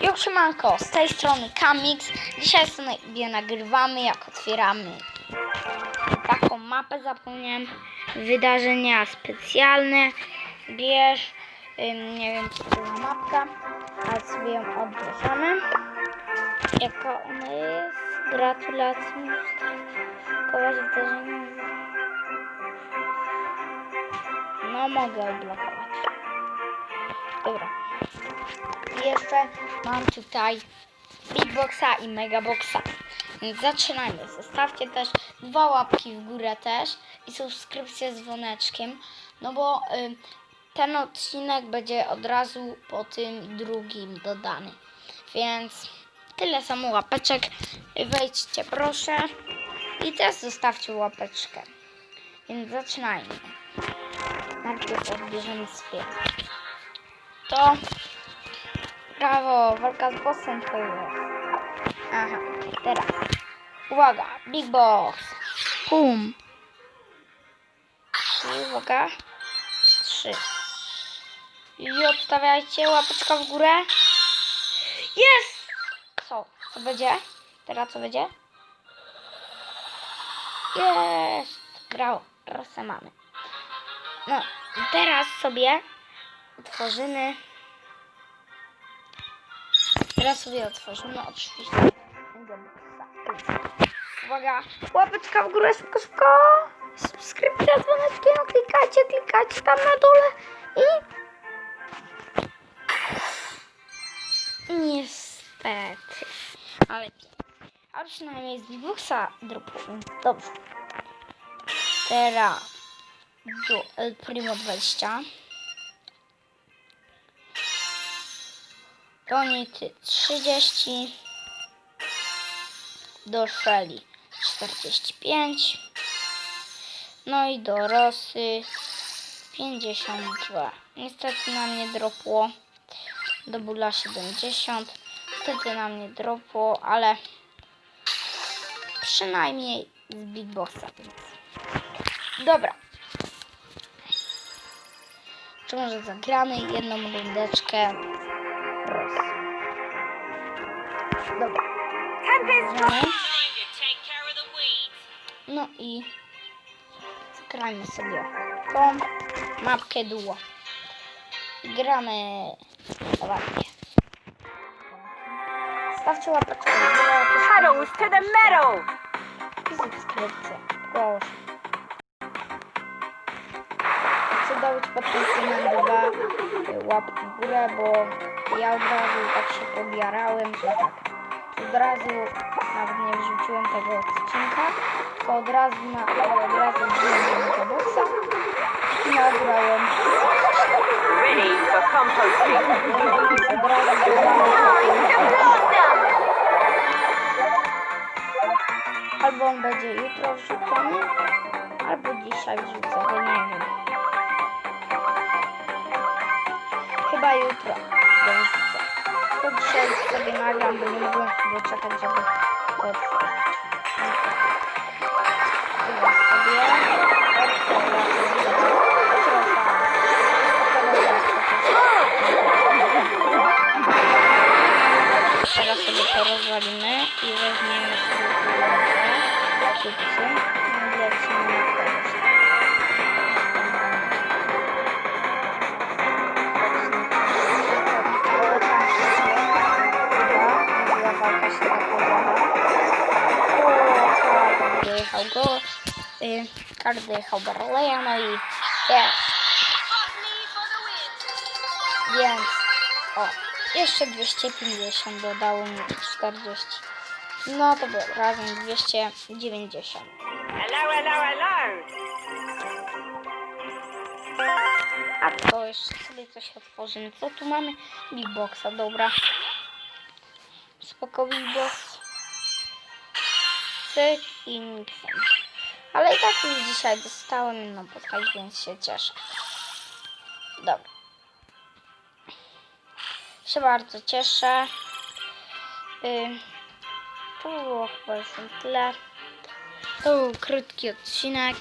Jo, siemanko, z tej strony Kamix. Dzisiaj sobie nagrywamy, jak otwieramy taką mapę, zapomniałem, wydarzenia specjalne. Bierz, nie wiem co to za mapka, ale sobie ją odbierzemy. Jaka ona jest? Gratulacje. Kogoś wydarzenia. No mogę odblokować. Dobra. Jeszcze mam tutaj Big Boxa i Mega Boxa. Więc zaczynajmy. Zostawcie też dwa łapki w górę też i subskrypcję z dzwoneczkiem, no bo y, ten odcinek będzie od razu po tym drugim dodany. Więc tyle samo łapeczek. Wejdźcie proszę i też zostawcie łapeczkę. Więc zaczynajmy. Najpierw odbierzemy sobie to Brawo, walka z bossem to jest. Aha, teraz. Uwaga, Big Box. Pum. I uwaga. Trzy. I odstawiajcie łapeczka w górę. Jest! Co? Co będzie? Teraz co będzie? Jest! Brawo, rasę mamy. No, teraz sobie otworzymy Teraz sobie otworzymy oczywiście tego boxa. Uwaga, łapeczka w górę, szybko, szybko. Subskrypcja, dzwoneczkiem, klikajcie, klikajcie tam na dole i... Niestety, ale. A przynajmniej z Bigboxa dropłem. Dobrze. Teraz do El Primo 20. Donity 30, do Shelly 45, no i do Rosy 52. Niestety nam nie dropło, do Bula 70, niestety nam nie dropło, ale przynajmniej z Big. Więc. Dobra. Czy może zagramy jedną rundeczkę Dobra. Gramy. No i gramy sobie tą mapkę duo. Gramy ładnie. Stawcie łapeczkę Puddles to the meadow! i subskrypcję. Proszę. Chcę dać pod tym filmem dwa łapki w górę, bo ja od razu tak się podjarałem, że tak. Od razu nawet nie wrzuciłem tego odcinka, to od razu na od razu wziąłem do boxa i nagrałem Ready for composting. od razu Albo on będzie jutro wrzucony, albo dzisiaj wrzucę, bo nie wiem. Chyba jutro. To dzisiaj sobie nagram, bo nie mogłem doczekać, żeby to otworzyć. Teraz sobie to rozwalimy i weźmiemy sobie i lecimy na kogoś. Dojechał go, y, każdy dojechał Barleya, no i jest. Więc, o, jeszcze 250 dodało mi 40. No to było razem 290. Hello, hello, hello! A to jeszcze sobie coś otworzymy. Co tu mamy? Big Boxa, dobra. Spoko Big Box. Cyk i mixem. Ale i tak już dzisiaj dostałem, no bo tak więc się cieszę. Dobra. Się bardzo cieszę. Y, to było chyba już tyle. To był krótki odcinek.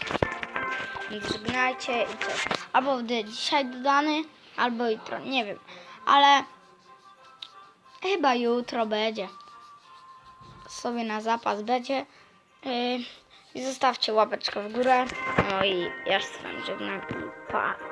Więc żegnajcie i cześć. Albo dzisiaj dodany, albo jutro, nie wiem. Ale Chyba jutro będzie. Sobie na zapas będzie. Yy, zostawcie łapeczkę w górę. No i ja z wami żegnam pa.